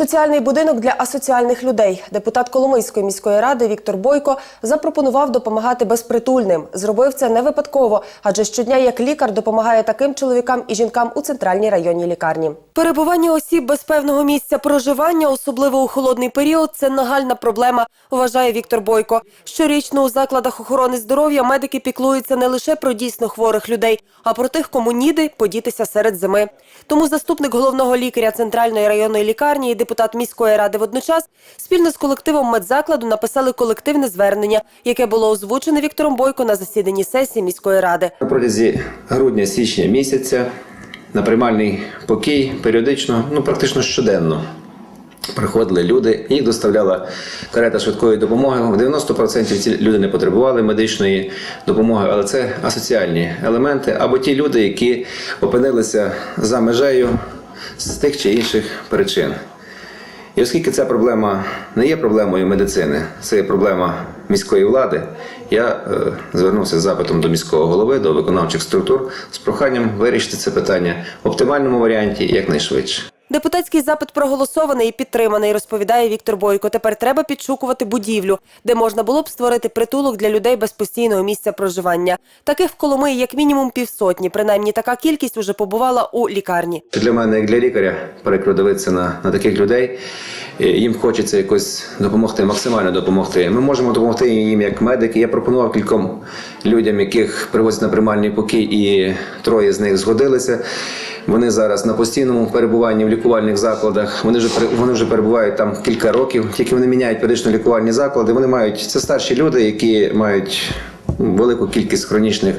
Соціальний будинок для асоціальних людей. Депутат Коломийської міської ради Віктор Бойко запропонував допомагати безпритульним. Зробив це не випадково, адже щодня як лікар допомагає таким чоловікам і жінкам у центральній районній лікарні. Перебування осіб без певного місця проживання, особливо у холодний період, це нагальна проблема, вважає Віктор Бойко. Щорічно у закладах охорони здоров'я медики піклуються не лише про дійсно хворих людей, а про тих, кому ніде подітися серед зими. Тому заступник головного лікаря центральної районної лікарні і депутат міської ради водночас спільно з колективом медзакладу написали колективне звернення, яке було озвучене Віктором Бойко на засіданні сесії міської ради. На протязі грудня-січня місяця на приймальний покій періодично, ну практично щоденно. Приходили люди, їх доставляла карета швидкої допомоги. В 90% ці люди не потребували медичної допомоги, але це асоціальні елементи або ті люди, які опинилися за межею з тих чи інших причин. І оскільки ця проблема не є проблемою медицини, це є проблема міської влади, я е, звернувся з запитом до міського голови, до виконавчих структур з проханням вирішити це питання в оптимальному варіанті якнайшвидше. Депутатський запит проголосований і підтриманий, розповідає Віктор Бойко. Тепер треба підшукувати будівлю, де можна було б створити притулок для людей без постійного місця проживання. Таких в Коломиї як мінімум півсотні. Принаймні така кількість уже побувала у лікарні. Для мене, як для лікаря, прикро дивитися на, на таких людей. Їм хочеться якось допомогти, максимально допомогти. Ми можемо допомогти їм як медики. Я пропонував кільком людям, яких привозять на приймальний покій, і троє з них згодилися. Вони зараз на постійному перебуванні в лікувальних закладах. Вони вже вони вже перебувають там кілька років. Тільки вони міняють періодично лікувальні заклади. Вони мають це старші люди, які мають велику кількість хронічних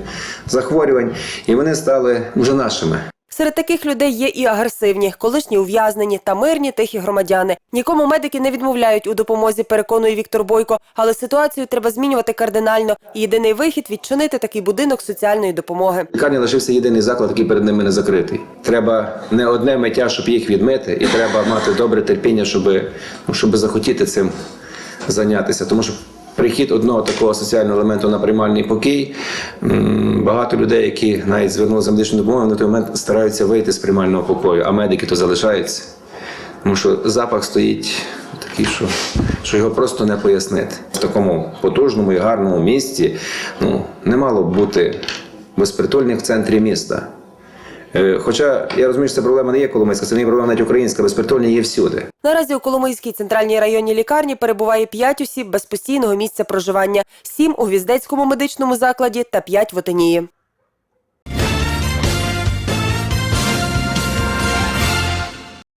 захворювань, і вони стали вже нашими. Серед таких людей є і агресивні, колишні ув'язнені та мирні тихі громадяни. Нікому медики не відмовляють у допомозі, переконує Віктор Бойко. Але ситуацію треба змінювати кардинально. І єдиний вихід відчинити такий будинок соціальної допомоги. Лікарні лишився єдиний заклад, який перед ними не закритий. Треба не одне миття, щоб їх відмити, і треба мати добре терпіння, щоб, ну, щоб захотіти цим зайнятися. Тому що прихід одного такого соціального елементу на приймальний покій, багато людей, які навіть звернулися за медичну допомогу, на той момент стараються вийти з приймального покою, а медики то залишаються. Тому що запах стоїть такий, що, що його просто не пояснити. В такому потужному і гарному місті ну, не мало бути безпритульних в центрі міста. Е, Хоча я розумію, що це проблема не є коломийська, це не є проблема навіть українська, безпритульні є всюди. Наразі у Коломийській центральній районній лікарні перебуває 5 осіб без постійного місця проживання, 7 у Гвіздецькому медичному закладі та 5 в Отинії.